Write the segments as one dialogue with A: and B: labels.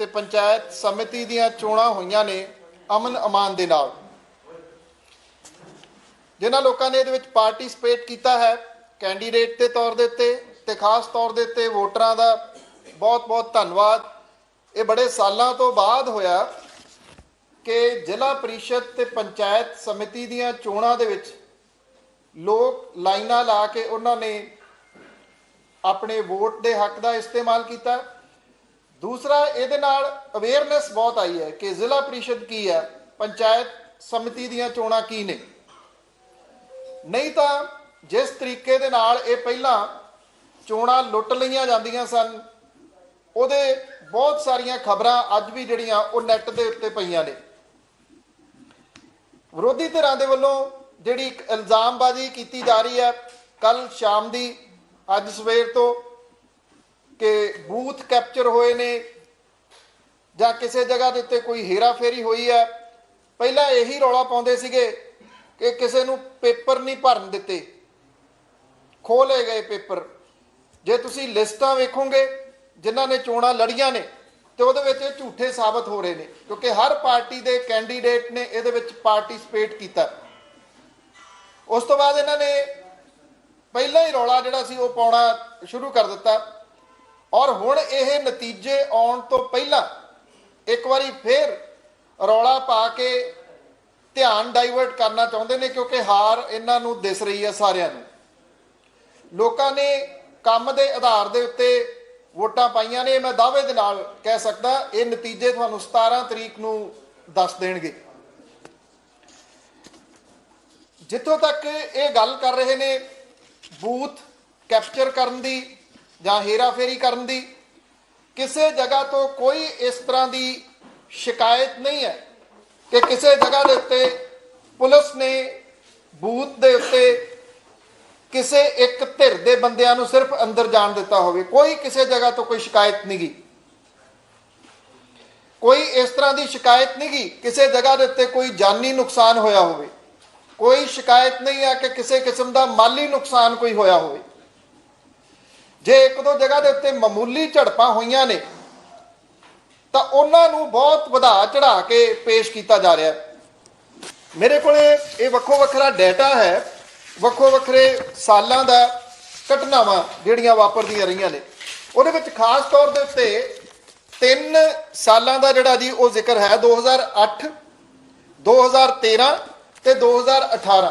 A: ਤੇ ਪੰਚਾਇਤ ਸਮਿਤੀ ਦੀਆਂ ਚੋਣਾਂ ਹੋਈਆਂ ਨੇ ਅਮਨ ਅਮਾਨ ਦੇ ਨਾਲ। ਜਿਨ੍ਹਾਂ ਲੋਕਾਂ ਨੇ ਇਹਦੇ ਵਿੱਚ ਪਾਰਟਿਸਿਪੇਟ ਕੀਤਾ ਹੈ, ਕੈਂਡੀਡੇਟ ਦੇ ਤੌਰ ਦੇ ਉੱਤੇ ਤੇ ਖਾਸ ਤੌਰ ਦੇ ਉੱਤੇ ਵੋਟਰਾਂ ਦਾ ਬਹੁਤ-ਬਹੁਤ ਧੰਨਵਾਦ। ਇਹ ਬੜੇ ਸਾਲਾਂ ਤੋਂ ਬਾਅਦ ਹੋਇਆ ਕਿ ਜ਼ਿਲ੍ਹਾ ਪਰਿਸ਼ਦ ਤੇ ਪੰਚਾਇਤ ਸਮਿਤੀ ਦੀਆਂ ਚੋਣਾਂ ਦੇ ਵਿੱਚ ਲੋਕ ਲਾਈਨਾਂ ਲਾ ਕੇ ਉਹਨਾਂ ਨੇ ਆਪਣੇ ਵੋਟ ਦੇ ਹੱਕ ਦਾ ਇਸਤੇਮਾਲ ਕੀਤਾ। ਦੂਸਰਾ, ਇਹਦੇ ਨਾਲ ਅਵੇਅਰਨੈਸ ਬਹੁਤ ਆਈ ਹੈ ਕਿ ਜ਼ਿਲ੍ਹਾ ਪ੍ਰੀਸ਼ਦ ਕੀ ਹੈ, ਪੰਚਾਇਤ ਸਮਿਤੀ ਦੀਆਂ ਚੋਣਾਂ ਕੀ ਨੇ। ਨਹੀਂ ਤਾਂ ਜਿਸ ਤਰੀਕੇ ਦੇ ਨਾਲ ਇਹ ਪਹਿਲਾਂ ਚੋਣਾਂ ਲੁੱਟ ਲਈਆਂ ਜਾਂਦੀਆਂ ਸਨ, ਉਹਦੇ ਬਹੁਤ ਸਾਰੀਆਂ ਖਬਰਾਂ ਅੱਜ ਵੀ ਜਿਹੜੀਆਂ ਉਹ ਨੈੱਟ ਦੇ ਉੱਤੇ ਪਈਆਂ ਨੇ। ਵਿਰੋਧੀ ਧਿਰਾਂ ਦੇ ਵੱਲੋਂ ਜਿਹੜੀ ਇੱਕ ਇਲਜ਼ਾਮਬਾਜ਼ੀ ਕੀਤੀ ਜਾ ਰਹੀ ਹੈ ਕੱਲ ਸ਼ਾਮ ਦੀ, ਅੱਜ ਸਵੇਰ ਤੋਂ ਕਿ ਬੂਥ ਕੈਪਚਰ ਹੋਏ ਨੇ ਜਾਂ ਕਿਸੇ ਜਗ੍ਹਾ ਦੇ ਉੱਤੇ ਕੋਈ ਹੇਰਾਫੇਰੀ ਹੋਈ ਹੈ। ਪਹਿਲਾਂ ਇਹੀ ਰੌਲਾ ਪਾਉਂਦੇ ਸੀਗੇ ਕਿ ਕਿਸੇ ਨੂੰ ਪੇਪਰ ਨਹੀਂ ਭਰਨ ਦਿੱਤੇ। ਖੋਲੇ ਗਏ ਪੇਪਰ। ਜੇ ਤੁਸੀਂ ਲਿਸਟਾਂ ਵੇਖੋਗੇ, ਜਿਨ੍ਹਾਂ ਨੇ ਚੋਣਾਂ ਲੜੀਆਂ ਨੇ, ਤੇ ਉਹਦੇ ਵਿੱਚ ਇਹ ਝੂਠੇ ਸਾਬਤ ਹੋ ਰਹੇ ਨੇ, ਕਿਉਂਕਿ ਹਰ ਪਾਰਟੀ ਦੇ ਕੈਂਡੀਡੇਟ ਨੇ ਇਹਦੇ ਵਿੱਚ ਪਾਰਟਿਸਿਪੇਟ ਕੀਤਾ। ਉਸ ਤੋਂ ਬਾਅਦ ਇਹਨਾਂ ਨੇ ਪਹਿਲਾਂ ਹੀ ਰੌਲਾ ਜਿਹੜਾ ਸੀ, ਉਹ ਪਾਉਣਾ ਸ਼ੁਰੂ ਕਰ ਦਿੱਤਾ। ਔਰ ਹੁਣ ਇਹ ਨਤੀਜੇ ਆਉਣ ਤੋਂ ਪਹਿਲਾਂ ਇੱਕ ਵਾਰੀ ਫੇਰ ਰੌਲਾ ਪਾ ਕੇ ਧਿਆਨ ਡਾਈਵਰਟ ਕਰਨਾ ਚਾਹੁੰਦੇ ਨੇ ਕਿਉਂਕਿ ਹਾਰ ਇਹਨਾਂ ਨੂੰ ਦਿਸ ਰਹੀ ਹੈ ਸਾਰਿਆਂ ਨੂੰ। ਲੋਕਾਂ ਨੇ ਕੰਮ ਦੇ ਆਧਾਰ ਦੇ ਉੱਤੇ ਵੋਟਾਂ ਪਾਈਆਂ ਨੇ, ਮੈਂ ਦਾਅਵੇ ਦੇ ਨਾਲ ਕਹਿ ਸਕਦਾ, ਇਹ ਨਤੀਜੇ ਤੁਹਾਨੂੰ 17 ਤਰੀਕ ਨੂੰ ਦੱਸ ਦੇਣਗੇ। ਜਿੱਥੋਂ ਤੱਕ ਇਹ ਗੱਲ ਕਰ ਰਹੇ ਨੇ, ਬੂਥ ਕੈਪਚਰ ਕਰਨ ਦੀ ਜਾਂ ਹੇਰਾਫੇਰੀ ਕਰਨ ਦੀ, ਕਿਸੇ ਜਗ੍ਹਾ ਤੋਂ ਕੋਈ ਇਸ ਤਰ੍ਹਾਂ ਦੀ ਸ਼ਿਕਾਇਤ ਨਹੀਂ ਹੈ ਕਿ ਕਿਸੇ ਜਗ੍ਹਾ ਦੇ ਉੱਤੇ ਪੁਲਿਸ ਨੇ ਬੂਥ ਦੇ ਉੱਤੇ ਕਿਸੇ ਇੱਕ ਧਿਰ ਦੇ ਬੰਦਿਆਂ ਨੂੰ ਸਿਰਫ ਅੰਦਰ ਜਾਣ ਦਿੱਤਾ ਹੋਵੇ। ਕੋਈ ਕਿਸੇ ਜਗ੍ਹਾ ਤੋਂ ਕੋਈ ਸ਼ਿਕਾਇਤ ਨਹੀਂ ਗਈ। ਕੋਈ ਇਸ ਤਰ੍ਹਾਂ ਦੀ ਸ਼ਿਕਾਇਤ ਨਹੀਂ ਗਈ, ਕਿਸੇ ਜਗ੍ਹਾ ਦੇ ਉੱਤੇ ਕੋਈ ਜਾਨੀ ਨੁਕਸਾਨ ਹੋਇਆ ਹੋਵੇ। ਕੋਈ ਸ਼ਿਕਾਇਤ ਨਹੀਂ ਆ ਕਿ ਕਿਸੇ ਕਿਸਮ ਦਾ ਮਾਲੀ ਨੁਕਸਾਨ ਕੋਈ ਹੋਇਆ ਹੋਵੇ। ਜੇ ਇੱਕ ਦੋ ਜਗ੍ਹਾ ਦੇ ਉੱਤੇ ਮਾਮੂਲੀ ਝੜਪਾਂ ਹੋਈਆਂ ਨੇ, ਤਾਂ ਉਹਨਾਂ ਨੂੰ ਬਹੁਤ ਵਧਾ ਚੜਾ ਕੇ ਪੇਸ਼ ਕੀਤਾ ਜਾ ਰਿਹਾ ਮੇਰੇ ਕੋਲੇ ਇਹ ਵੱਖੋ ਵੱਖਰਾ ਡਾਟਾ ਹੈ, ਵੱਖੋ ਵੱਖਰੇ ਸਾਲਾਂ ਦਾ ਘਟਨਾਵਾਂ ਜਿਹੜੀਆਂ ਵਾਪਰਦੀਆਂ ਰਹੀਆਂ ਨੇ। ਉਹਦੇ ਵਿੱਚ ਖਾਸ ਤੌਰ ਦੇ ਉੱਤੇ ਤਿੰਨ ਸਾਲਾਂ ਦਾ ਜਿਹੜਾ ਜੀ ਉਹ ਜ਼ਿਕਰ ਹੈ 2008 2013 ਤੇ 2018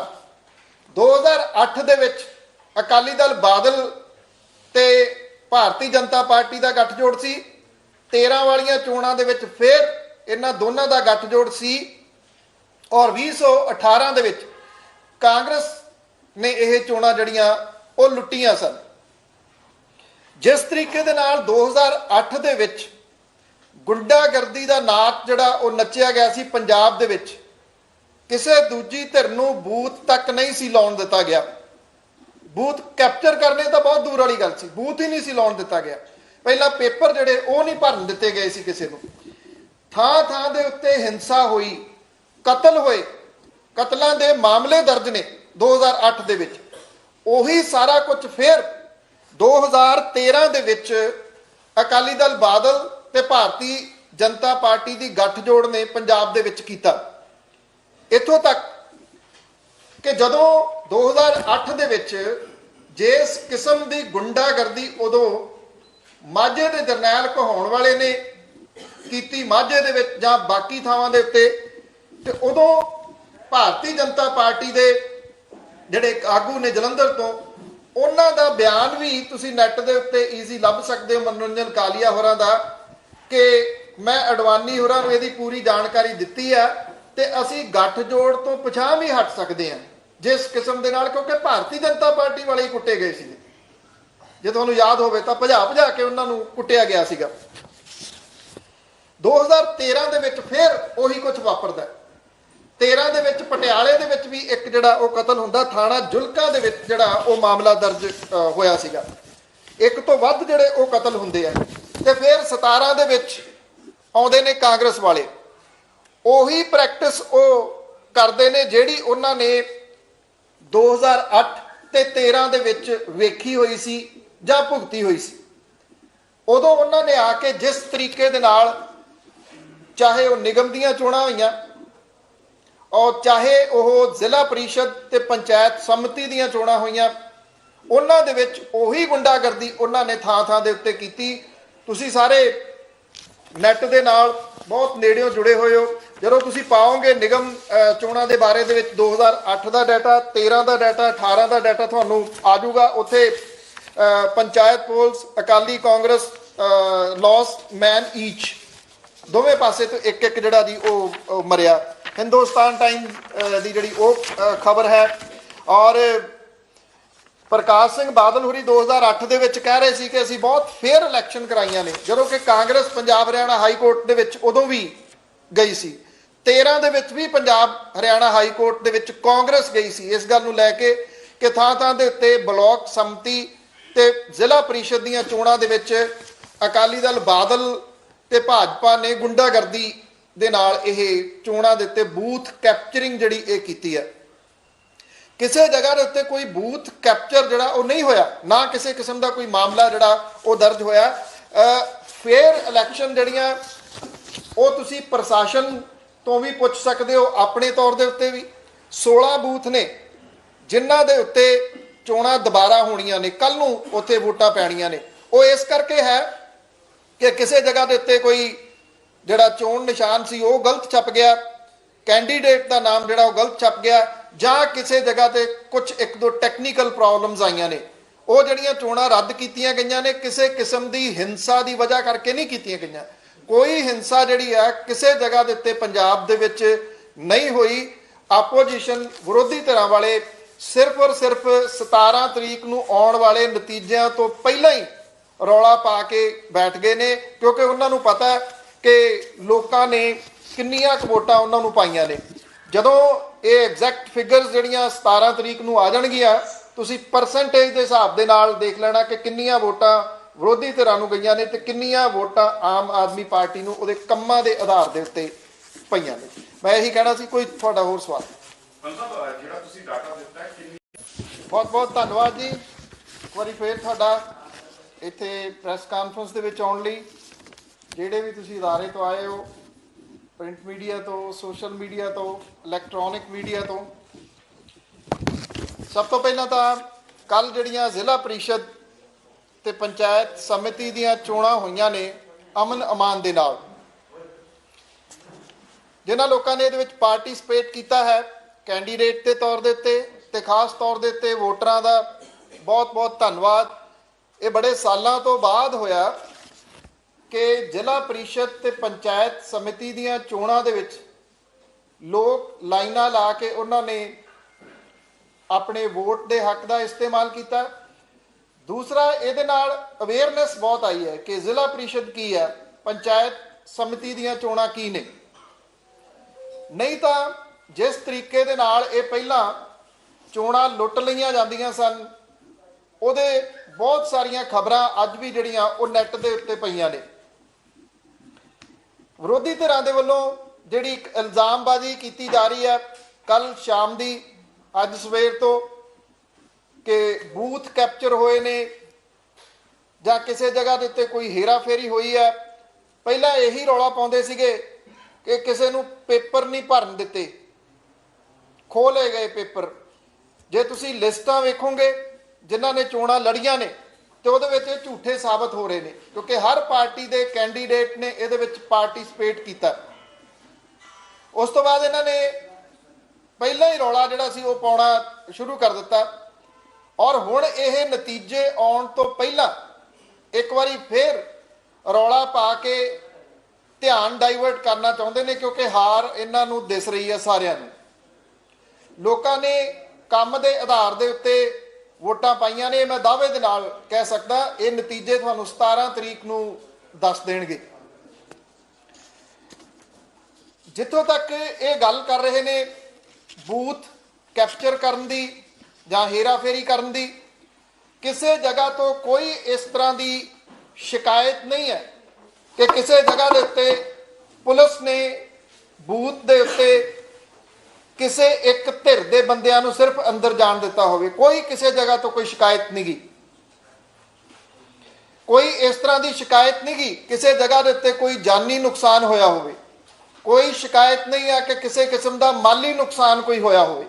A: 2008 ਦੇ ਵਿੱਚ ਅਕਾਲੀ ਦਲ ਬਾਦਲ ਤੇ ਭਾਰਤੀ ਜਨਤਾ ਪਾਰਟੀ ਦਾ ਗੱਠਜੋੜ ਸੀ। 13 ਵਾਲੀਆਂ ਚੋਣਾਂ ਦੇ ਵਿੱਚ ਫਿਰ ਇਹਨਾਂ ਦੋਨਾਂ ਦਾ ਗੱਠਜੋੜ ਸੀ। ਔਰ 2018 ਦੇ ਵਿੱਚ ਕਾਂਗਰਸ ਨੇ ਇਹ ਚੋਣਾਂ ਜਿਹੜੀਆਂ, ਉਹ ਲੁੱਟੀਆਂ ਸਨ। ਜਿਸ ਤਰੀਕੇ ਦੇ ਨਾਲ 2008 ਦੇ ਵਿੱਚ ਗੁੰਡਾਗਰਦੀ ਦਾ ਨਾਚ ਜਿਹੜਾ, ਉਹ ਨੱਚਿਆ ਗਿਆ ਸੀ ਪੰਜਾਬ ਦੇ ਵਿੱਚ। ਕਿਸੇ ਦੂਜੀ ਧਿਰ ਨੂੰ ਬੂਥ ਤੱਕ ਨਹੀਂ ਸੀ ਲਾਉਣ ਦਿੱਤਾ ਗਿਆ। ਬੂਥ ਕੈਪਚਰ ਕਰਨੇ ਤਾਂ ਬਹੁਤ ਦੂਰ ਵਾਲੀ ਗੱਲ ਸੀ, ਬੂਥ ਹੀ ਨਹੀਂ ਸੀ ਲਾਉਣ ਦਿੱਤਾ ਗਿਆ। ਪਹਿਲਾਂ ਪੇਪਰ ਜਿਹੜੇ ਉਹ ਨਹੀਂ ਭਰਨ ਦਿੱਤੇ ਗਏ ਸੀ ਕਿਸੇ ਨੂੰ। ਥਾਂ ਥਾਂ ਦੇ ਉੱਤੇ ਹਿੰਸਾ ਹੋਈ, ਕਤਲ ਹੋਏ, ਕਤਲਾਂ ਦੇ ਮਾਮਲੇ ਦਰਜ ਨੇ 2008 ਦੇ ਵਿੱਚ। ਉਹੀ ਸਾਰਾ ਕੁਝ ਫਿਰ 2013 ਦੇ ਵਿੱਚ ਅਕਾਲੀ ਦਲ ਬਾਦਲ ਤੇ ਭਾਰਤੀ ਜਨਤਾ ਪਾਰਟੀ ਦੀ ਗੱਠਜੋੜ ਨੇ ਪੰਜਾਬ ਦੇ ਵਿੱਚ ਕੀਤਾ। ਇੱਥੋਂ ਤੱਕ ਕਿ ਜਦੋਂ 2008 ਦੇ ਵਿੱਚ ਜਿਸ ਕਿਸਮ ਦੀ ਗੁੰਡਾਗਰਦੀ ਉਦੋਂ ਮਾਝੇ ਦੇ ਜਰਨੈਲ ਕਹਾਉਣ ਵਾਲੇ ਨੇ ਕੀਤੀ, ਮਾਝੇ ਦੇ ਵਿੱਚ ਜਾਂ ਬਾਕੀ ਥਾਵਾਂ ਦੇ ਉੱਤੇ, ਤੇ ਉਦੋਂ ਭਾਰਤੀ ਜਨਤਾ ਪਾਰਟੀ ਦੇ ਜਿਹੜੇ ਆਗੂ ਨੇ ਜਲੰਧਰ ਤੋਂ, ਉਹਨਾਂ ਦਾ ਬਿਆਨ ਵੀ ਤੁਸੀਂ ਨੈੱਟ ਦੇ ਉੱਤੇ ਈਜ਼ੀ ਲੱਭ ਸਕਦੇ ਹੋ, ਮਨੋਰੰਜਨ ਕਾਲੀਆ ਹੋਰਾਂ ਦਾ, ਕਿ ਮੈਂ ਅਡਵਾਨੀ ਹੋਰਾਂ ਨੂੰ ਇਹਦੀ ਪੂਰੀ ਜਾਣਕਾਰੀ ਦਿੱਤੀ ਹੈ ਤੇ ਅਸੀਂ ਗੱਠਜੋੜ ਤੋਂ ਪਛਾਣ ਵੀ ਹਟ ਸਕਦੇ ਹਾਂ। ਜਿਸ ਕਿਸਮ ਦੇ ਨਾਲ, ਕਿਉਂਕਿ ਭਾਰਤੀ ਜਨਤਾ ਪਾਰਟੀ ਵਾਲੇ ਹੀ ਕੁੱਟੇ ਗਏ ਸੀ ਜੇ ਤੁਹਾਨੂੰ ਯਾਦ ਹੋਵੇ ਤਾਂ ਭਜਾ ਭਜਾ ਕੇ ਉਹਨਾਂ ਨੂੰ ਕੁੱਟਿਆ ਗਿਆ ਸੀਗਾ। 2013 ਦੇ ਵਿੱਚ ਫਿਰ ਉਹੀ ਕੁਝ ਵਾਪਰਦਾ ਹੈ। 13 ਦੇ ਵਿੱਚ ਪਟਿਆਲੇ ਦੇ ਵਿੱਚ ਵੀ ਇੱਕ ਜਿਹੜਾ ਉਹ ਕਤਲ ਹੁੰਦਾ, ਥਾਣਾ ਜੁਲਕਾ ਦੇ ਵਿੱਚ ਜਿਹੜਾ ਉਹ ਮਾਮਲਾ ਦਰਜ ਹੋਇਆ ਸੀਗਾ। ਇੱਕ ਤੋਂ ਵੱਧ ਜਿਹੜੇ ਉਹ ਕਤਲ ਹੁੰਦੇ ਆ। ਤੇ ਫਿਰ 17 ਦੇ ਵਿੱਚ ਆਉਂਦੇ ਨੇ ਕਾਂਗਰਸ ਵਾਲੇ। ਉਹੀ ਪ੍ਰੈਕਟਿਸ ਉਹ ਕਰਦੇ ਨੇ ਜਿਹੜੀ ਉਹਨਾਂ ਨੇ 2008 ਤੇ 13 ਦੇ ਵਿੱਚ ਵੇਖੀ ਹੋਈ ਸੀ ਜਾਂ ਭੁਗਤੀ ਹੋਈ ਸੀ। ਉਦੋਂ ਉਹਨਾਂ ਨੇ ਆ ਕੇ ਜਿਸ ਤਰੀਕੇ ਦੇ ਨਾਲ ਚਾਹੇ ਉਹ ਨਿਗਮ ਦੀਆਂ ਚੋਣਾਂ ਹੋਈਆਂ ਔਰ ਚਾਹੇ ਉਹ ਜ਼ਿਲ੍ਹਾ ਪਰਿਸ਼ਦ ਤੇ ਪੰਚਾਇਤ ਸਮਿਤੀ ਦੀਆਂ ਚੋਣਾਂ ਹੋਈਆਂ, ਉਹਨਾਂ ਦੇ ਵਿੱਚ ਉਹੀ ਗੁੰਡਾਗਰਦੀ ਉਹਨਾਂ ਨੇ ਥਾਂ ਥਾਂ ਦੇ ਉੱਤੇ ਕੀਤੀ। ਤੁਸੀਂ ਸਾਰੇ ਨੈਟ ਦੇ ਨਾਲ ਬਹੁਤ ਨੇੜਿਓਂ ਜੁੜੇ ਹੋਏ ਹੋ। ਜਦੋਂ ਤੁਸੀਂ ਪਾਓਗੇ ਨਿਗਮ ਚੋਣਾਂ ਦੇ ਬਾਰੇ ਦੇ ਵਿੱਚ 2008 ਦਾ ਡਾਟਾ 13 ਦਾ ਡਾਟਾ 18 ਦਾ ਡਾਟਾ ਤੁਹਾਨੂੰ ਆ ਜਾਊਗਾ। ਉੱਥੇ ਪੰਚਾਇਤ ਪੋਲਸ, ਅਕਾਲੀ ਕਾਂਗਰਸ ਲਾਸ ਮੈਨ, ਈਚ। ਦੋਵੇਂ ਪਾਸੇ ਤੋਂ ਇੱਕ ਇੱਕ ਜਿਹੜਾ ਦੀ ਉਹ ਮਰਿਆ। ਹਿੰਦੁਸਤਾਨ ਟਾਈਮ ਦੀ ਜਿਹੜੀ ਉਹ ਖਬਰ ਹੈ। ਔਰ ਪ੍ਰਕਾਸ਼ ਸਿੰਘ ਬਾਦਲ ਹੋਰੀ 2008 ਦੇ ਵਿੱਚ ਕਹਿ ਰਹੇ ਸੀ ਕਿ ਅਸੀਂ ਬਹੁਤ ਫੇਅਰ ਇਲੈਕਸ਼ਨ ਕਰਾਈਆਂ ਨੇ। ਜਦੋਂ ਕਿ ਕਾਂਗਰਸ, ਪੰਜਾਬ, ਹਰਿਆਣਾ ਹਾਈ ਕੋਰਟ ਦੇ ਵਿੱਚ ਉਦੋਂ ਵੀ ਗਈ ਸੀ। 13 ਦੇ ਵਿੱਚ ਵੀ ਪੰਜਾਬ ਹਰਿਆਣਾ ਹਾਈ ਕੋਰਟ ਦੇ ਵਿੱਚ ਕਾਂਗਰਸ ਗਈ ਸੀ। ਇਸ ਗੱਲ ਨੂੰ ਲੈ ਕੇ ਕਿ ਥਾਂ ਥਾਂ ਦੇ ਉੱਤੇ ਬਲਾਕ ਸੰਮਤੀ ਤੇ ਜ਼ਿਲ੍ਹਾ ਪਰਿਸ਼ਦ ਦੀਆਂ ਚੋਣਾਂ ਦੇ ਵਿੱਚ ਅਕਾਲੀ ਦਲ ਬਾਦਲ ਤੇ ਭਾਜਪਾ ਨੇ ਗੁੰਡਾਗਰਦੀ ਦੇ ਨਾਲ ਇਹ ਚੋਣਾਂ ਦੇ ਉੱਤੇ ਬੂਥ ਕੈਪਚਰਿੰਗ ਜਿਹੜੀ ਇਹ ਕੀਤੀ ਹੈ। ਕਿਸੇ ਜਗ੍ਹਾ ਦੇ ਉੱਤੇ ਕੋਈ ਬੂਥ ਕੈਪਚਰ ਜਿਹੜਾ ਉਹ ਨਹੀਂ ਹੋਇਆ, ਨਾ ਕਿਸੇ ਕਿਸਮ ਦਾ ਕੋਈ ਮਾਮਲਾ ਜਿਹੜਾ ਉਹ ਦਰਜ ਹੋਇਆ। ਫੇਅਰ ਇਲੈਕਸ਼ਨ ਜਿਹੜੀਆਂ, ਉਹ ਤੁਸੀਂ ਪ੍ਰਸ਼ਾਸਨ ਤੋਂ ਵੀ ਪੁੱਛ ਸਕਦੇ ਹੋ, ਆਪਣੇ ਤੌਰ ਦੇ ਉੱਤੇ ਵੀ। 16 ਬੂਥ ਨੇ, ਜਿਨ੍ਹਾਂ ਦੇ ਉੱਤੇ ਚੋਣਾਂ ਦੁਬਾਰਾ ਹੋਣੀਆਂ ਨੇ ਕੱਲ ਨੂੰ ਉੱਥੇ ਵੋਟਾਂ ਪੈਣੀਆਂ ਨੇ। ਉਹ ਇਸ ਕਰਕੇ ਹੈ ਕਿ ਕਿਸੇ ਜਗ੍ਹਾ ਦੇ ਉੱਤੇ ਕੋਈ ਜਿਹੜਾ ਚੋਣ ਨਿਸ਼ਾਨ ਸੀ, ਉਹ ਗਲਤ ਛਪ ਗਿਆ। ਕੈਂਡੀਡੇਟ ਦਾ ਨਾਮ ਜਿਹੜਾ, ਉਹ ਗਲਤ ਛਪ ਗਿਆ। ਜਾਂ ਕਿਸੇ ਜਗ੍ਹਾ ਤੇ ਕੁਝ ਇੱਕ ਦੋ ਟੈਕਨੀਕਲ ਪ੍ਰੋਬਲਮਸ ਆਈਆਂ ਨੇ। ਉਹ ਜਿਹੜੀਆਂ ਚੋਣਾਂ ਰੱਦ ਕੀਤੀਆਂ ਗਈਆਂ ਨੇ, ਕਿਸੇ ਕਿਸਮ ਦੀ ਹਿੰਸਾ ਦੀ ਵਜ੍ਹਾ ਕਰਕੇ ਨਹੀਂ ਕੀਤੀਆਂ ਗਈਆਂ। ਕੋਈ ਹਿੰਸਾ ਜਿਹੜੀ ਹੈ ਕਿਸੇ ਜਗ੍ਹਾ ਦੇ ਉੱਤੇ ਪੰਜਾਬ ਦੇ ਵਿੱਚ ਨਹੀਂ ਹੋਈ। ਆਪੋਜੀਸ਼ਨ ਵਿਰੋਧੀ ਧਿਰਾਂ ਵਾਲੇ ਸਿਰਫ ਔਰ ਸਿਰਫ 17 ਤਰੀਕ ਨੂੰ ਆਉਣ ਵਾਲੇ ਨਤੀਜਿਆਂ ਤੋਂ ਪਹਿਲਾਂ ਹੀ ਰੌਲਾ ਪਾ ਕੇ ਬੈਠ ਗਏ ਨੇ, ਕਿਉਂਕਿ ਉਹਨਾਂ ਨੂੰ ਪਤਾ ਕਿ ਲੋਕਾਂ ਨੇ ਕਿੰਨੀਆਂ ਕੁ ਵੋਟਾਂ ਉਹਨਾਂ ਨੂੰ ਪਾਈਆਂ ਨੇ। ਜਦੋਂ ਇਹ ਐਗਜ਼ੈਕਟ ਫਿਗਰਸ ਜਿਹੜੀਆਂ 17 ਤਰੀਕ ਨੂੰ ਆ ਜਾਣਗੀਆਂ, ਤੁਸੀਂ ਪਰਸੈਂਟੇਜ ਦੇ ਹਿਸਾਬ ਦੇ ਨਾਲ ਦੇਖ ਲੈਣਾ ਕਿ ਕਿੰਨੀਆਂ ਵੋਟਾਂ ਵਿਰੋਧੀ ਧਿਰਾਂ ਨੂੰ ਗਈਆਂ ਨੇ ਤੇ ਕਿੰਨੀਆਂ ਵੋਟਾਂ ਆਮ ਆਦਮੀ ਪਾਰਟੀ ਨੂੰ ਉਹਦੇ ਕੰਮਾਂ ਦੇ ਆਧਾਰ ਦੇ ਉੱਤੇ ਪਈਆਂ ਨੇ। ਮੈਂ ਇਹੀ ਕਹਿਣਾ ਸੀ, ਕੋਈ ਤੁਹਾਡਾ ਹੋਰ ਸਵਾਲ?
B: ਜਿਹੜਾ ਤੁਸੀਂ ਡਾਟਾ ਦਿੱਤਾ
A: ਬਹੁਤ ਬਹੁਤ ਧੰਨਵਾਦ ਜੀ। ਇੱਕ ਵਾਰੀ ਫੇਰ ਤੁਹਾਡਾ ਇੱਥੇ ਪ੍ਰੈਸ ਕਾਨਫਰੰਸ ਦੇ ਵਿੱਚ ਆਉਣ ਲਈ। ਜਿਹੜੇ ਵੀ ਤੁਸੀਂ ਅਦਾਰੇ ਤੋਂ ਆਏ ਹੋ, ਪ੍ਰਿੰਟ ਮੀਡੀਆ ਤੋਂ, ਸੋਸ਼ਲ ਮੀਡੀਆ ਤੋਂ, ਇਲੈਕਟ੍ਰੋਨਿਕ ਮੀਡੀਆ ਤੋਂ, ਸਭ ਤੋਂ ਪਹਿਲਾਂ ਤਾਂ ਕੱਲ ਜਿਹੜੀਆਂ ਜ਼ਿਲ੍ਹਾ ਪਰਿਸ਼ਦ ਤੇ ਪੰਚਾਇਤ ਸਮਿਤੀ ਦੀਆਂ ਚੋਣਾਂ ਹੋਈਆਂ ਨੇ ਅਮਨ ਅਮਾਨ ਦੇ ਨਾਲ। ਜਿਨ੍ਹਾਂ ਲੋਕਾਂ ਨੇ ਇਹਦੇ ਵਿੱਚ ਪਾਰਟਿਸਿਪੇਟ ਕੀਤਾ ਹੈ ਕੈਂਡੀਡੇਟ ਦੇ ਤੌਰ ਦੇ ਉੱਤੇ ਤੇ ਖਾਸ ਤੌਰ ਦੇ ਉੱਤੇ ਵੋਟਰਾਂ ਦਾ ਬਹੁਤ-ਬਹੁਤ ਧੰਨਵਾਦ। ਇਹ ਬੜੇ ਸਾਲਾਂ ਤੋਂ ਬਾਅਦ ਹੋਇਆ ਕਿ ਜ਼ਿਲ੍ਹਾ ਪਰਿਸ਼ਦ ਤੇ ਪੰਚਾਇਤ ਸਮਿਤੀ ਦੀਆਂ ਚੋਣਾਂ ਦੇ ਵਿੱਚ ਲੋਕ ਲਾਈਨਾਂ ਲਾ ਕੇ ਉਹਨਾਂ ਨੇ ਆਪਣੇ ਵੋਟ ਦੇ ਹੱਕ ਦਾ ਇਸਤੇਮਾਲ ਕੀਤਾ। ਦੂਸਰਾ, ਇਹਦੇ ਨਾਲ ਅਵੇਅਰਨੈਸ ਬਹੁਤ ਆਈ ਹੈ ਕਿ ਜ਼ਿਲ੍ਹਾ ਪ੍ਰੀਸ਼ਦ ਕੀ ਹੈ, ਪੰਚਾਇਤ ਸਮਿਤੀ ਦੀਆਂ ਚੋਣਾਂ ਕੀ ਨੇ। ਨਹੀਂ ਤਾਂ ਜਿਸ ਤਰੀਕੇ ਦੇ ਨਾਲ ਇਹ ਪਹਿਲਾਂ ਚੋਣਾਂ ਲੁੱਟ ਲਈਆਂ ਜਾਂਦੀਆਂ ਸਨ, ਉਹਦੇ ਬਹੁਤ ਸਾਰੀਆਂ ਖਬਰਾਂ ਅੱਜ ਵੀ ਜਿਹੜੀਆਂ ਉਹ ਨੈੱਟ ਦੇ ਉੱਤੇ ਪਈਆਂ ਨੇ। ਵਿਰੋਧੀ ਧਿਰਾਂ ਦੇ ਵੱਲੋਂ ਜਿਹੜੀ ਇੱਕ ਇਲਜ਼ਾਮਬਾਜ਼ੀ ਕੀਤੀ ਜਾ ਰਹੀ ਹੈ ਕੱਲ ਸ਼ਾਮ ਦੀ, ਅੱਜ ਸਵੇਰ ਤੋਂ ਕਿ ਬੂਥ ਕੈਪਚਰ ਹੋਏ ਨੇ ਜਾਂ ਕਿਸੇ ਜਗ੍ਹਾ ਦੇ ਉੱਤੇ ਕੋਈ ਹੇਰਾਫੇਰੀ ਹੋਈ ਹੈ। ਪਹਿਲਾਂ ਇਹੀ ਰੌਲਾ ਪਾਉਂਦੇ ਸੀਗੇ ਕਿ ਕਿਸੇ ਨੂੰ ਪੇਪਰ ਨਹੀਂ ਭਰਨ ਦਿੱਤੇ। ਖੋਲੇ ਗਏ ਪੇਪਰ। ਜੇ ਤੁਸੀਂ ਲਿਸਟਾਂ ਵੇਖੋਗੇ, ਜਿਨ੍ਹਾਂ ਨੇ ਚੋਣਾਂ ਲੜੀਆਂ ਨੇ, ਤੇ ਉਹਦੇ ਵਿੱਚ ਇਹ ਝੂਠੇ ਸਾਬਤ ਹੋ ਰਹੇ ਨੇ, ਕਿਉਂਕਿ ਹਰ ਪਾਰਟੀ ਦੇ ਕੈਂਡੀਡੇਟ ਨੇ ਇਹਦੇ ਵਿੱਚ ਪਾਰਟਿਸਿਪੇਟ ਕੀਤਾ। ਉਸ ਤੋਂ ਬਾਅਦ ਇਹਨਾਂ ਨੇ ਪਹਿਲਾਂ ਹੀ ਰੌਲਾ ਜਿਹੜਾ ਸੀ, ਉਹ ਪਾਉਣਾ ਸ਼ੁਰੂ ਕਰ ਦਿੱਤਾ। ਔਰ ਹੁਣ ਇਹ ਨਤੀਜੇ ਆਉਣ ਤੋਂ ਪਹਿਲਾਂ ਇੱਕ ਵਾਰੀ ਫੇਰ ਰੌਲਾ ਪਾ ਕੇ ਧਿਆਨ ਡਾਈਵਰਟ ਕਰਨਾ ਚਾਹੁੰਦੇ ਨੇ ਕਿਉਂਕਿ ਹਾਰ ਇਹਨਾਂ ਨੂੰ ਦਿਸ ਰਹੀ ਹੈ ਸਾਰਿਆਂ ਨੂੰ। ਲੋਕਾਂ ਨੇ ਕੰਮ ਦੇ ਆਧਾਰ ਦੇ ਉੱਤੇ ਵੋਟਾਂ ਪਾਈਆਂ ਨੇ, ਮੈਂ ਦਾਅਵੇ ਦੇ ਨਾਲ ਕਹਿ ਸਕਦਾ, ਇਹ ਨਤੀਜੇ ਤੁਹਾਨੂੰ 17 ਤਰੀਕ ਨੂੰ ਦੱਸ ਦੇਣਗੇ। ਜਿੱਥੋਂ ਤੱਕ ਇਹ ਗੱਲ ਕਰ ਰਹੇ ਨੇ, ਬੂਥ ਕੈਪਚਰ ਕਰਨ ਦੀ ਜਾਂ ਹੇਰਾਫੇਰੀ ਕਰਨ ਦੀ, ਕਿਸੇ ਜਗ੍ਹਾ ਤੋਂ ਕੋਈ ਇਸ ਤਰ੍ਹਾਂ ਦੀ ਸ਼ਿਕਾਇਤ ਨਹੀਂ ਹੈ ਕਿ ਕਿਸੇ ਜਗ੍ਹਾ ਦੇ ਉੱਤੇ ਪੁਲਿਸ ਨੇ ਬੂਥ ਦੇ ਉੱਤੇ ਕਿਸੇ ਇੱਕ ਧਿਰ ਦੇ ਬੰਦਿਆਂ ਨੂੰ ਸਿਰਫ ਅੰਦਰ ਜਾਣ ਦਿੱਤਾ ਹੋਵੇ। ਕੋਈ ਕਿਸੇ ਜਗ੍ਹਾ ਤੋਂ ਕੋਈ ਸ਼ਿਕਾਇਤ ਨਹੀਂ ਗੀ ਕੋਈ ਇਸ ਤਰ੍ਹਾਂ ਦੀ ਸ਼ਿਕਾਇਤ ਨਹੀਂ ਗੀ ਕਿਸੇ ਜਗ੍ਹਾ ਦੇ ਉੱਤੇ ਕੋਈ ਜਾਨੀ ਨੁਕਸਾਨ ਹੋਇਆ ਹੋਵੇ। ਕੋਈ ਸ਼ਿਕਾਇਤ ਨਹੀਂ ਆ ਕਿ ਕਿਸੇ ਕਿਸਮ ਦਾ ਮਾਲੀ ਨੁਕਸਾਨ ਕੋਈ ਹੋਇਆ ਹੋਵੇ।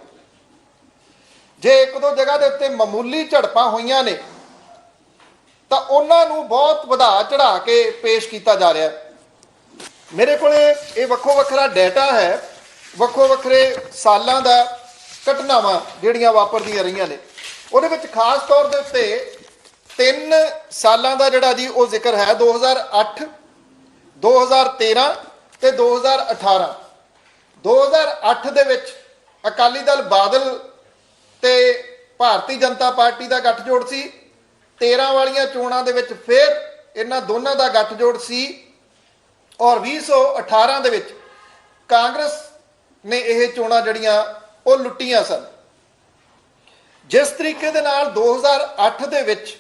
A: ਜੇ ਇੱਕ ਦੋ ਜਗ੍ਹਾ ਦੇ ਉੱਤੇ ਮਾਮੂਲੀ ਝੜਪਾਂ ਹੋਈਆਂ ਨੇ, ਤਾਂ ਉਹਨਾਂ ਨੂੰ ਬਹੁਤ ਵਧਾ ਚੜਾ ਕੇ ਪੇਸ਼ ਕੀਤਾ ਜਾ ਰਿਹਾ ਹੈ। ਮੇਰੇ ਕੋਲੇ ਇਹ ਵੱਖੋ ਵੱਖਰਾ ਡਾਟਾ ਹੈ, ਵੱਖੋ ਵੱਖਰੇ ਸਾਲਾਂ ਦਾ ਘਟਨਾਵਾਂ ਜਿਹੜੀਆਂ ਵਾਪਰਦੀਆਂ ਰਹੀਆਂ ਨੇ। ਉਹਦੇ ਵਿੱਚ ਖਾਸ ਤੌਰ ਦੇ ਉੱਤੇ ਤਿੰਨ ਸਾਲਾਂ ਦਾ ਜਿਹੜਾ ਜੀ ਉਹ ਜ਼ਿਕਰ ਹੈ 2008 2013 ਤੇ 2018 2008 ਦੇ ਵਿੱਚ ਅਕਾਲੀ ਦਲ ਬਾਦਲ ਭਾਰਤੀ ਜਨਤਾ ਪਾਰਟੀ ਦਾ ਗੱਠਜੋੜ ਸੀ 13 ਵਾਲੀਆਂ ਚੋਣਾਂ ਦੇ ਵਿੱਚ ਫਿਰ ਇਹਨਾਂ ਦੋਨਾਂ ਦਾ ਗੱਠਜੋੜ ਸੀ ਔਰ 2018 ਦੇ ਵਿੱਚ ਕਾਂਗਰਸ ਨੇ ਇਹ ਚੋਣਾਂ ਜਿਹੜੀਆਂ ਉਹ ਲੁੱਟੀਆਂ ਸਨ। ਜਿਸ ਤਰੀਕੇ ਦੇ ਨਾਲ 2008 ਦੇ ਵਿੱਚ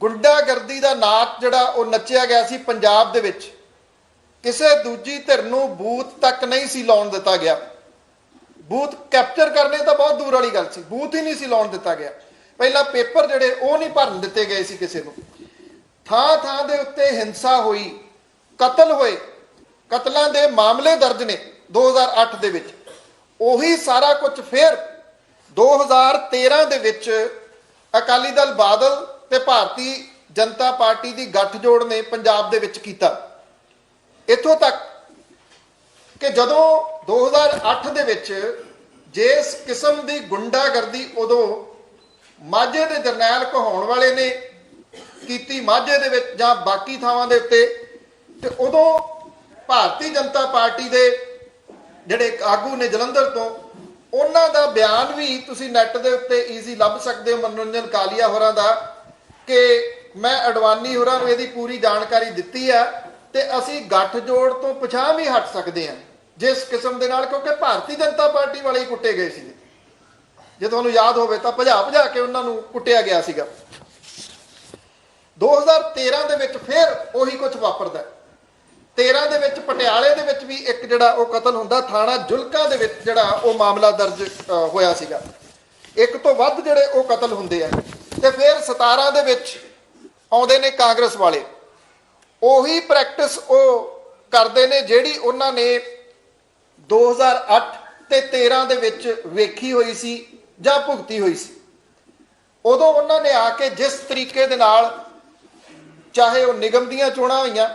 A: ਗੁੰਡਾਗਰਦੀ ਦਾ ਨਾਚ ਜਿਹੜਾ ਉਹ ਨੱਚਿਆ ਗਿਆ ਸੀ ਪੰਜਾਬ ਦੇ ਵਿੱਚ, ਕਿਸੇ ਦੂਜੀ ਧਿਰ ਨੂੰ ਬੂਥ ਤੱਕ ਨਹੀਂ ਸੀ ਲਾਉਣ ਦਿੱਤਾ ਗਿਆ। ਬੂਥ ਕੈਪਚਰ ਕਰਨੇ ਤਾਂ ਬਹੁਤ ਦੂਰ ਵਾਲੀ ਗੱਲ ਸੀ। ਬੂਥ ਹੀ ਨਹੀਂ ਸੀ ਲਾਉਣ ਦਿੱਤਾ ਗਿਆ। ਪਹਿਲਾਂ ਪੇਪਰ ਜਿਹੜੇ ਉਹ ਨਹੀਂ ਭਰਨ ਦਿੱਤੇ ਗਏ ਸੀ ਕਿਸੇ ਨੂੰ। ਥਾਂ ਥਾਂ ਦੇ ਉੱਤੇ ਹਿੰਸਾ ਹੋਈ, ਕਤਲ ਹੋਏ। ਕਤਲਾਂ ਦੇ ਮਾਮਲੇ ਦਰਜ ਨੇ 2008 ਦੇ ਵਿੱਚ। ਉਹੀ ਸਾਰਾ ਕੁਝ ਫਿਰ 2013 ਦੇ ਵਿੱਚ ਅਕਾਲੀ ਦਲ ਬਾਦਲ ਤੇ ਭਾਰਤੀ ਜਨਤਾ ਪਾਰਟੀ ਦੀ ਗੱਠਜੋੜ ਨੇ ਪੰਜਾਬ ਦੇ ਵਿੱਚ ਕੀਤਾ। ਇੱਥੋਂ ਤੱਕ ਕਿ ਜਦੋਂ 2008 ਦੇ ਵਿੱਚ ਜਿਸ ਕਿਸਮ ਦੀ ਗੁੰਡਾਗਰਦੀ ਉਦੋਂ ਮਾਝੇ ਦੇ ਜਰਨੈਲ ਕਹਾਉਣ ਵਾਲੇ ਨੇ ਕੀਤੀ ਮਾਝੇ ਦੇ ਵਿੱਚ ਜਾਂ ਬਾਕੀ ਥਾਵਾਂ ਦੇ ਉੱਤੇ, ਤੇ ਉਦੋਂ ਭਾਰਤੀ ਜਨਤਾ ਪਾਰਟੀ ਦੇ ਜਿਹੜੇ ਆਗੂ ਨੇ ਜਲੰਧਰ ਤੋਂ, ਉਹਨਾਂ ਦਾ ਬਿਆਨ ਵੀ ਤੁਸੀਂ ਨੈੱਟ ਦੇ ਉੱਤੇ ਈਜ਼ੀ ਲੱਭ ਸਕਦੇ ਹੋ, ਮਨੋਰੰਜਨ ਕਾਲੀਆ ਹੋਰਾਂ ਦਾ, ਕਿ ਮੈਂ ਅਡਵਾਨੀ ਹੋਰਾਂ ਨੂੰ ਇਹਦੀ ਪੂਰੀ ਜਾਣਕਾਰੀ ਦਿੱਤੀ ਆ। ਤੇ ਅਸੀਂ ਗੱਠਜੋੜ ਤੋਂ ਪਛਾਣ ਵੀ ਹਟ ਸਕਦੇ ਹਾਂ ਜਿਸ ਕਿਸਮ ਦੇ ਨਾਲ, ਕਿਉਂਕਿ ਭਾਰਤੀ ਜਨਤਾ ਪਾਰਟੀ ਵਾਲੇ ਹੀ ਕੁੱਟੇ ਗਏ ਸੀ ਜੇ ਤੁਹਾਨੂੰ ਯਾਦ ਹੋਵੇ ਤਾਂ ਭਜਾ ਭਜਾ ਕੇ ਉਹਨਾਂ ਨੂੰ ਕੁੱਟਿਆ ਗਿਆ ਸੀਗਾ। 2013 ਦੇ ਵਿੱਚ ਫਿਰ ਉਹੀ ਕੁਝ ਵਾਪਰਦਾ ਹੈ। 13 ਦੇ ਵਿੱਚ ਪਟਿਆਲੇ ਦੇ ਵਿੱਚ ਵੀ ਇੱਕ ਜਿਹੜਾ ਉਹ ਕਤਲ ਹੁੰਦਾ, ਥਾਣਾ ਜੁਲਕਾ ਦੇ ਵਿੱਚ ਜਿਹੜਾ ਉਹ ਮਾਮਲਾ ਦਰਜ ਹੋਇਆ ਸੀਗਾ। ਇੱਕ ਤੋਂ ਵੱਧ ਜਿਹੜੇ ਉਹ ਕਤਲ ਹੁੰਦੇ ਆ। ਤੇ ਫਿਰ 17 ਦੇ ਵਿੱਚ ਆਉਂਦੇ ਨੇ ਕਾਂਗਰਸ ਵਾਲੇ। ਉਹੀ ਪ੍ਰੈਕਟਿਸ ਉਹ ਕਰਦੇ ਨੇ ਜਿਹੜੀ ਉਹਨਾਂ ਨੇ 2008 ਤੇ 13 ਦੇ ਵਿੱਚ ਵੇਖੀ ਹੋਈ ਸੀ ਜਾਂ ਭੁਗਤੀ ਹੋਈ ਸੀ। ਉਦੋਂ ਉਹਨਾਂ ਨੇ ਆ ਕੇ ਜਿਸ ਤਰੀਕੇ ਦੇ ਨਾਲ ਚਾਹੇ ਉਹ ਨਿਗਮ ਦੀਆਂ ਚੋਣਾਂ ਹੋਈਆਂ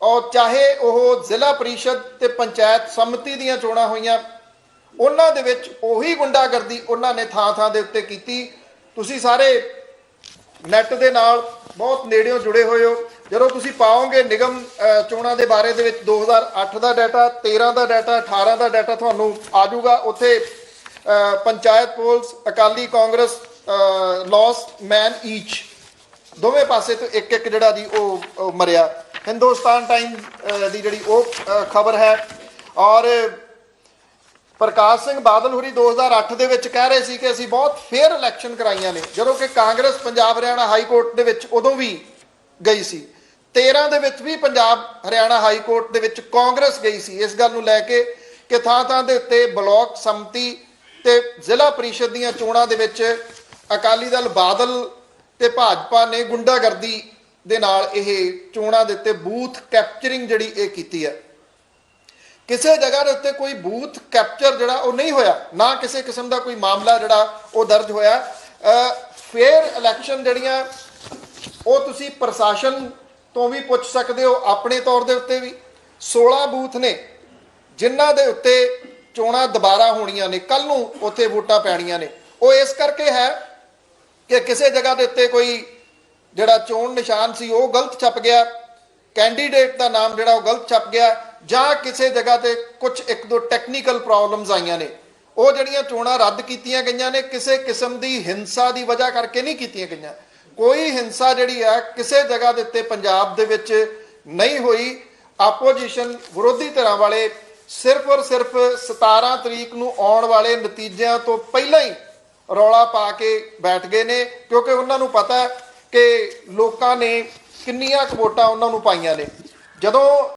A: ਔਰ ਚਾਹੇ ਉਹ ਜ਼ਿਲ੍ਹਾ ਪਰਿਸ਼ਦ ਤੇ ਪੰਚਾਇਤ ਸਮਿਤੀ ਦੀਆਂ ਚੋਣਾਂ ਹੋਈਆਂ, ਉਹਨਾਂ ਦੇ ਵਿੱਚ ਉਹੀ ਗੁੰਡਾਗਰਦੀ ਉਹਨਾਂ ਨੇ ਥਾਂ ਥਾਂ ਦੇ ਉੱਤੇ ਕੀਤੀ। ਤੁਸੀਂ ਸਾਰੇ ਨੈਟ ਦੇ ਨਾਲ ਬਹੁਤ ਨੇੜਿਓਂ ਜੁੜੇ ਹੋਏ ਹੋ। ਜਦੋਂ ਤੁਸੀਂ ਪਾਓਗੇ ਨਿਗਮ ਚੋਣਾਂ ਦੇ ਬਾਰੇ ਦੇ ਵਿੱਚ 2008 ਦਾ ਡਾਟਾ 13 ਦਾ ਡਾਟਾ 18 ਦਾ ਡਾਟਾ ਤੁਹਾਨੂੰ ਆ ਜਾਊਗਾ। ਉੱਥੇ ਪੰਚਾਇਤ ਪੋਲਸ, ਅਕਾਲੀ ਕਾਂਗਰਸ ਲਾਸ ਮੈਨ, ਈਚ। ਦੋਵੇਂ ਪਾਸੇ ਤੋਂ ਇੱਕ ਇੱਕ ਜਿਹੜਾ ਦੀ ਉਹ ਉਹ ਮਰਿਆ। ਹਿੰਦੁਸਤਾਨ ਟਾਈਮ ਦੀ ਜਿਹੜੀ ਉਹ ਖਬਰ ਹੈ। ਔਰ ਪ੍ਰਕਾਸ਼ ਸਿੰਘ ਬਾਦਲ ਹੋਰੀ 2008 ਦੇ ਵਿੱਚ ਕਹਿ ਰਹੇ ਸੀ ਕਿ ਅਸੀਂ ਬਹੁਤ ਫੇਅਰ ਇਲੈਕਸ਼ਨ ਕਰਾਈਆਂ ਨੇ। ਜਦੋਂ ਕਿ ਕਾਂਗਰਸ, ਪੰਜਾਬ, ਹਰਿਆਣਾ ਹਾਈ ਕੋਰਟ ਦੇ ਵਿੱਚ ਉਦੋਂ ਵੀ ਗਈ ਸੀ। 13 ਦੇ ਵਿੱਚ ਵੀ ਪੰਜਾਬ ਹਰਿਆਣਾ ਹਾਈ ਕੋਰਟ ਦੇ ਵਿੱਚ ਕਾਂਗਰਸ ਗਈ ਸੀ। ਇਸ ਗੱਲ ਨੂੰ ਲੈ ਕੇ ਕਿ ਥਾਂ ਥਾਂ ਦੇ ਉੱਤੇ ਬਲਾਕ ਸੰਮਤੀ ਤੇ ਜ਼ਿਲ੍ਹਾ ਪਰਿਸ਼ਦ ਦੀਆਂ ਚੋਣਾਂ ਦੇ ਵਿੱਚ ਅਕਾਲੀ ਦਲ ਬਾਦਲ ਤੇ ਭਾਜਪਾ ਨੇ ਗੁੰਡਾਗਰਦੀ ਦੇ ਨਾਲ ਇਹ ਚੋਣਾਂ ਦੇ ਉੱਤੇ ਬੂਥ ਕੈਪਚਰਿੰਗ ਜਿਹੜੀ ਇਹ ਕੀਤੀ ਹੈ। ਕਿਸੇ ਜਗ੍ਹਾ ਦੇ ਉੱਤੇ ਕੋਈ ਬੂਥ ਕੈਪਚਰ ਜਿਹੜਾ ਉਹ ਨਹੀਂ ਹੋਇਆ, ਨਾ ਕਿਸੇ ਕਿਸਮ ਦਾ ਕੋਈ ਮਾਮਲਾ ਜਿਹੜਾ ਉਹ ਦਰਜ ਹੋਇਆ। ਫੇਅਰ ਇਲੈਕਸ਼ਨ ਜਿਹੜੀਆਂ, ਉਹ ਤੁਸੀਂ ਪ੍ਰਸ਼ਾਸਨ ਤੋਂ ਵੀ ਪੁੱਛ ਸਕਦੇ ਹੋ, ਆਪਣੇ ਤੌਰ ਦੇ ਉੱਤੇ ਵੀ। 16 ਬੂਥ ਨੇ, ਜਿਨ੍ਹਾਂ ਦੇ ਉੱਤੇ ਚੋਣਾਂ ਦੁਬਾਰਾ ਹੋਣੀਆਂ ਨੇ ਕੱਲ ਨੂੰ ਉੱਥੇ ਵੋਟਾਂ ਪੈਣੀਆਂ ਨੇ। ਉਹ ਇਸ ਕਰਕੇ ਹੈ ਕਿ ਕਿਸੇ ਜਗ੍ਹਾ ਦੇ ਉੱਤੇ ਕੋਈ ਜਿਹੜਾ ਚੋਣ ਨਿਸ਼ਾਨ ਸੀ, ਉਹ ਗਲਤ ਛਪ ਗਿਆ। ਕੈਂਡੀਡੇਟ ਦਾ ਨਾਮ ਜਿਹੜਾ, ਉਹ ਗਲਤ ਛਪ ਗਿਆ। ਜਾਂ ਕਿਸੇ ਜਗ੍ਹਾ ਤੇ ਕੁਝ ਇੱਕ ਦੋ ਟੈਕਨੀਕਲ ਪ੍ਰੋਬਲਮਸ ਆਈਆਂ ਨੇ। ਉਹ ਜਿਹੜੀਆਂ ਚੋਣਾਂ ਰੱਦ ਕੀਤੀਆਂ ਗਈਆਂ ਨੇ, ਕਿਸੇ ਕਿਸਮ ਦੀ ਹਿੰਸਾ ਦੀ ਵਜ੍ਹਾ ਕਰਕੇ ਨਹੀਂ ਕੀਤੀਆਂ ਗਈਆਂ। ਕੋਈ ਹਿੰਸਾ ਜਿਹੜੀ ਆ ਕਿਸੇ ਜਗ੍ਹਾ ਦੇ ਉੱਤੇ ਪੰਜਾਬ ਦੇ ਵਿੱਚ ਨਹੀਂ ਹੋਈ। ਆਪੋਜੀਸ਼ਨ ਵਿਰੋਧੀ ਧਿਰਾਂ ਵਾਲੇ ਸਿਰਫ ਔਰ ਸਿਰਫ 17 ਤਰੀਕ ਨੂੰ ਆਉਣ ਵਾਲੇ ਨਤੀਜਿਆਂ ਤੋਂ ਪਹਿਲਾਂ ਹੀ ਰੌਲਾ ਪਾ ਕੇ ਬੈਠ ਗਏ ਨੇ, ਕਿਉਂਕਿ ਉਹਨਾਂ ਨੂੰ ਪਤਾ ਕਿ ਲੋਕਾਂ ਨੇ ਕਿੰਨੀਆਂ ਕੁ ਵੋਟਾਂ ਉਹਨਾਂ ਨੂੰ ਪਾਈਆਂ ਨੇ। ਜਦੋਂ